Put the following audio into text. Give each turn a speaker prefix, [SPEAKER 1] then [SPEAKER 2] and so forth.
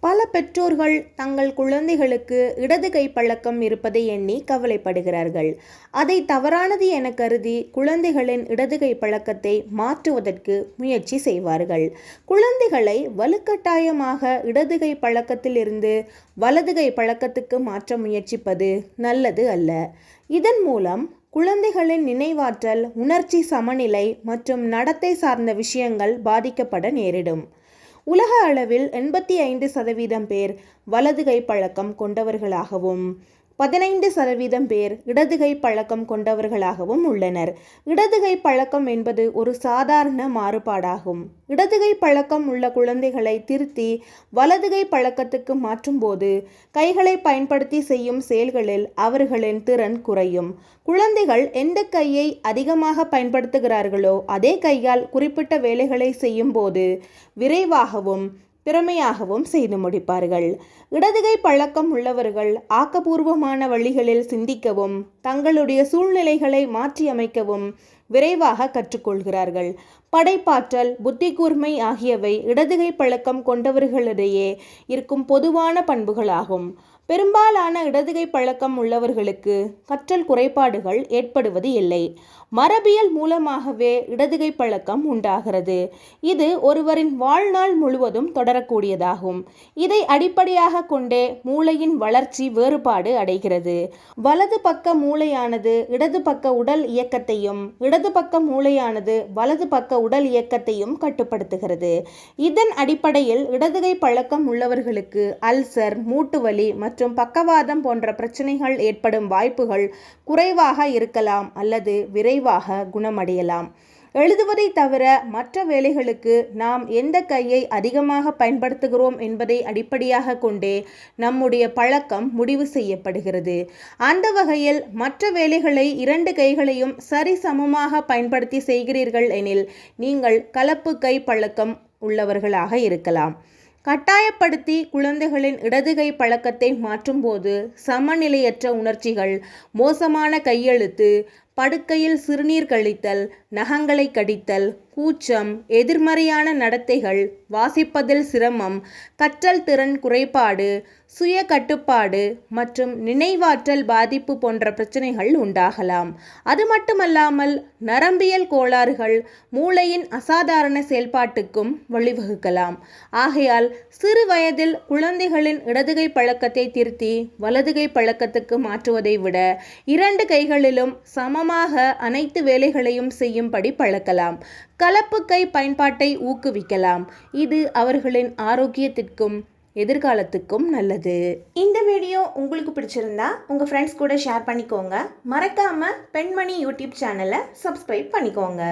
[SPEAKER 1] பல பெற்றோர்கள் தங்கள் குழந்தைகளுக்கு இடது கை பழக்கம் இருப்பதை எண்ணி கவலைப்படுகிறார்கள். அதை தவறானது என கருதி குழந்தைகளின் இடது கை பழக்கத்தை மாற்றுவதற்கு முயற்சி செய்வார்கள். குழந்தைகளை வலுக்கட்டாயமாக இடது கை பழக்கத்திலிருந்து வலது கை பழக்கத்துக்கு மாற்ற முயற்சிப்பது நல்லது அல்ல. இதன் மூலம் குழந்தைகளின் நினைவாற்றல் உணர்ச்சி சமநிலை மற்றும் நடத்தை சார்ந்த விஷயங்கள் பாதிக்கப்பட நேரிடும். உலக அளவில் எண்பத்தி ஐந்து சதவீதம் பேர் வலது கை பழக்கம் கொண்டவர்களாகவும் பதினைந்து சதவீதம் பேர் இடதுகை பழக்கம் கொண்டவர்களாகவும் உள்ளனர். இடதுகை பழக்கம் என்பது ஒரு சாதாரண மாறுபாடாகும். இடதுகை பழக்கம் உள்ள குழந்தைகளை திருத்தி வலதுகை பழக்கத்துக்கு மாற்றும்போது கைகளை பயன்படுத்தி செய்யும் செயல்களில் அவர்களின் திறன் குறையும். குழந்தைகள் எந்த கையை அதிகமாக பயன்படுத்துகிறார்களோ அதே கையால் குறிப்பிட்ட வேலைகளை செய்யும்போது விரைவாகவும் திறமையாகவும் செய்து முடிப்பார்கள். இடதுகை பழக்கம் உள்ளவர்கள் ஆக்கபூர்வமான வழிகளில் சிந்திக்கவும் தங்களுடைய சூழ்நிலைகளை மாற்றியமைக்கவும் விரைவாக கற்றுக்கொள்கிறார்கள். படைப்பாற்றல் புத்தி கூர்மை ஆகியவை இடதுகை பழக்கம் கொண்டவர்களிடையே இருக்கும் பொதுவான பண்புகளாகும். பெரும்பாலான இடதுகை பழக்கம் உள்ளவர்களுக்கு கற்றல் குறைபாடுகள் ஏற்படுவது இல்லை. மரபியல் மூலமாகவே இடதுகை பழக்கம் உண்டாகிறது. இது ஒருவரின் வாழ்நாள் முழுவதும் தொடரக்கூடியதாகும். இதை அடிப்படையாக கொண்டே மூளையின் வளர்ச்சி வேறுபாடு அடைகிறது. வலது பக்க மூளையானது இடது பக்க உடல் இயக்கத்தையும் இடது பக்க மூளையானது வலது பக்க உடல் இயக்கத்தையும் கட்டுப்படுத்துகிறது. இதன் அடிப்படையில் இடதுகை பழக்கம் உள்ளவர்களுக்கு அல்சர் மூட்டுவலி மற்றும் பக்கவாதம் போன்ற பிரச்சனைகள் ஏற்படும் வாய்ப்புகள் குறைவாக இருக்கலாம் அல்லது விரைவாக குணமடையலாம். எழுதுவதை தவிர மற்ற வேலைகளுக்கு நாம் எந்த கையை அதிகமாக பயன்படுத்துகிறோம் என்பதை அடிப்படையாக கொண்டே நம்முடைய பழக்கம் முடிவு செய்யப்படுகிறது. அந்த வகையில் மற்ற வேலைகளை இரண்டு கைகளையும் சரிசமமாக பயன்படுத்தி செய்கிறீர்கள் எனில் நீங்கள் கலப்பு கை பழக்கம் உள்ளவர்களாக இருக்கலாம். கட்டாயப்படுத்தி குழந்தைகளின் இடதுகை பழக்கத்தை மாற்றும்போது சமநிலையற்ற உணர்ச்சிகள் மோசமான கையெழுத்து படுக்கையில் சிறுநீர் கழித்தல் நகங்களை கடித்தல் கூச்சம் எதிர்மறையான நடத்தைகள் வாசிப்பதில் சிரமம் கற்றல் திறன் குறைபாடு சுய கட்டுப்பாடு மற்றும் நினைவாற்றல் பாதிப்பு போன்ற பிரச்சனைகள் உண்டாகலாம். அது மட்டுமல்லாமல் நரம்பியல் கோளாறுகள் மூளையின் அசாதாரண செயல்பாட்டுக்கும் வழிவகுக்கலாம். ஆகையால் சிறு வயதில் குழந்தைகளின் இடதுகை பழக்கத்தை திருத்தி வலதுகை பழக்கத்துக்கு மாற்றுவதை விட இரண்டு கைகளிலும் சமம் சமமாக அனைத்து வேலைகளையும் செய்யும்படி பழக்கலாம். கலப்பு கை பயன்பாட்டை ஊக்குவிக்கலாம். இது அவர்களின் ஆரோக்கியத்திற்கும் எதிர்காலத்துக்கும் நல்லது. இந்த வீடியோ உங்களுக்கு பிடிச்சிருந்தா உங்கள் ஃப்ரெண்ட்ஸ் கூட ஷேர் பண்ணிக்கோங்க. மறக்காமல் பெண்மணி யூடியூப் சேனலை சப்ஸ்கிரைப் பண்ணிக்கோங்க.